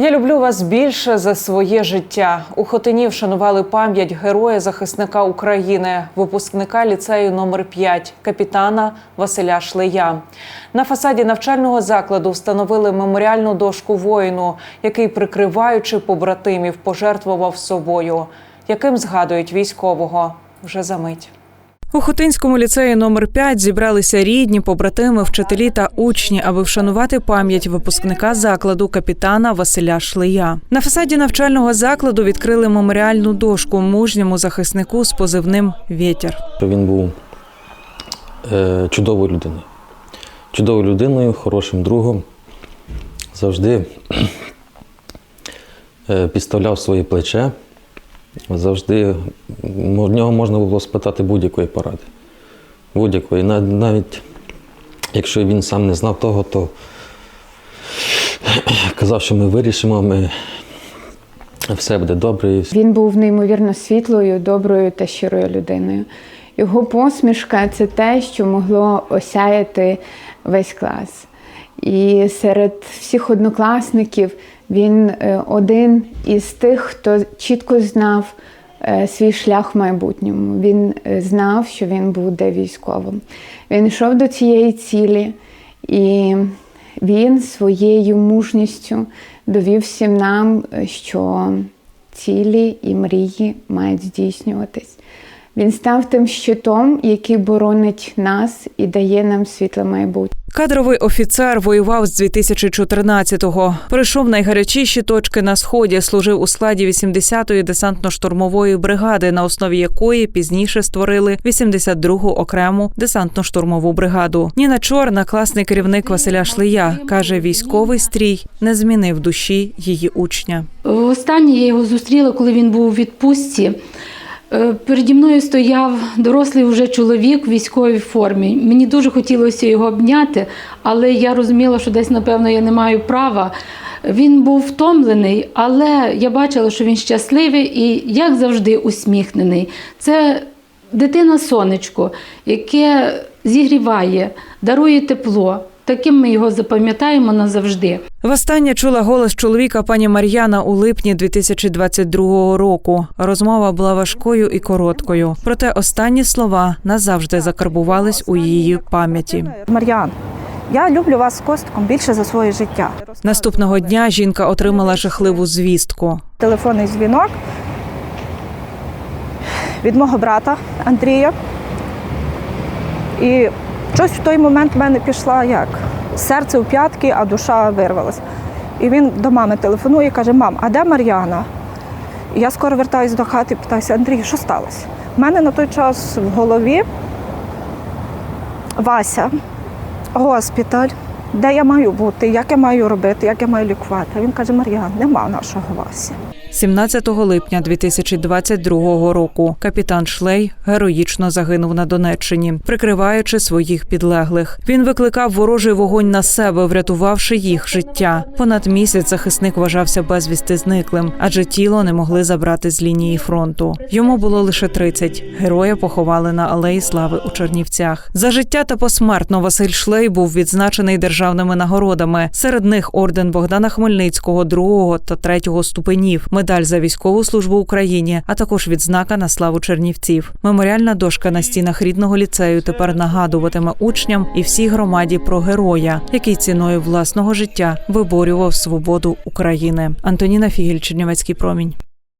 Я люблю вас більше за своє життя. У Хотині вшанували пам'ять героя захисника України, випускника ліцею номер 5 капітана Василя Шлея. На фасаді навчального закладу встановили меморіальну дошку воїну, який, прикриваючи побратимів, пожертвував собою. Яким згадують військового вже за мить. У Хотинському ліцеї номер 5 зібралися рідні, побратими, вчителі та учні, аби вшанувати пам'ять випускника закладу капітана Василя Шлея. На фасаді навчального закладу відкрили меморіальну дошку мужньому захиснику з позивним Вєтір. він був е, чудовою людиною. Чудовою людиною, хорошим другом. Завжди е, підставляв своє плече. Завжди в нього можна було спитати будь-якої поради. Будь-якої. Навіть якщо він сам не знав того, то казав, що ми вирішимо, ми все буде добре. Він був неймовірно світлою, доброю та щирою людиною. Його посмішка це те, що могло осяяти весь клас. І серед всіх однокласників він е, один із тих, хто чітко знав е, свій шлях в майбутньому. Він е, знав, що він буде військовим. Він йшов до цієї цілі, і він своєю мужністю довів всім нам, що цілі і мрії мають здійснюватись. Він став тим щитом, який боронить нас і дає нам світле майбутнє. Кадровий офіцер воював з 2014-го. Пройшов найгарячіші точки на сході. Служив у складі 80-ї десантно-штурмової бригади, на основі якої пізніше створили 82-гу окрему десантно-штурмову бригаду. Ніна Чорна, класний керівник Василя Шлея, каже: військовий стрій не змінив душі її учня. Останнє я його зустріла, коли він був у відпустці. Е, Переді мною стояв дорослий вже чоловік в військовій формі. Мені дуже хотілося його обняти, але я розуміла, що десь, напевно, я не маю права. Він був втомлений, але я бачила, що він щасливий і, як завжди, усміхнений. Це дитина сонечко, яке зігріває, дарує тепло. Таким ми його запам'ятаємо назавжди. Востаннє чула голос чоловіка пані Мар'яна у липні 2022 року. Розмова була важкою і короткою. Проте останні слова назавжди закарбувались у її пам'яті. Мар'ян, я люблю вас з Костиком більше за своє життя. Наступного дня жінка отримала жахливу звістку. Телефонний дзвінок від мого брата Андрія. І щось в той момент в мене пішла як серце в п'ятки, а душа вирвалася. І він до мами телефонує і каже: Мам, а де Мар'яна? Я скоро вертаюся до хати і питаюся, Андрій, що сталося? У мене на той час в голові Вася, госпіталь, де я маю бути, як я маю робити, як я маю лікувати. Він каже, Мар'ян, нема нашого Васі. 17 липня 2022 року капітан Шлей героїчно загинув на Донеччині, прикриваючи своїх підлеглих. Він викликав ворожий вогонь на себе, врятувавши їх життя. Понад місяць захисник вважався безвісти зниклим, адже тіло не могли забрати з лінії фронту. Йому було лише 30. Героя поховали на алеї слави у Чернівцях. За життя та посмертно Василь Шлей був відзначений державними нагородами. Серед них орден Богдана Хмельницького, другого та третього ступенів, медаль за військову службу Україні, а також відзнака на славу Чернівців. Меморіальна дошка на стінах рідного ліцею тепер нагадуватиме учням і всій громаді про героя, який ціною власного життя виборював свободу України. Антоніна Фігіль, Чернівецький промінь.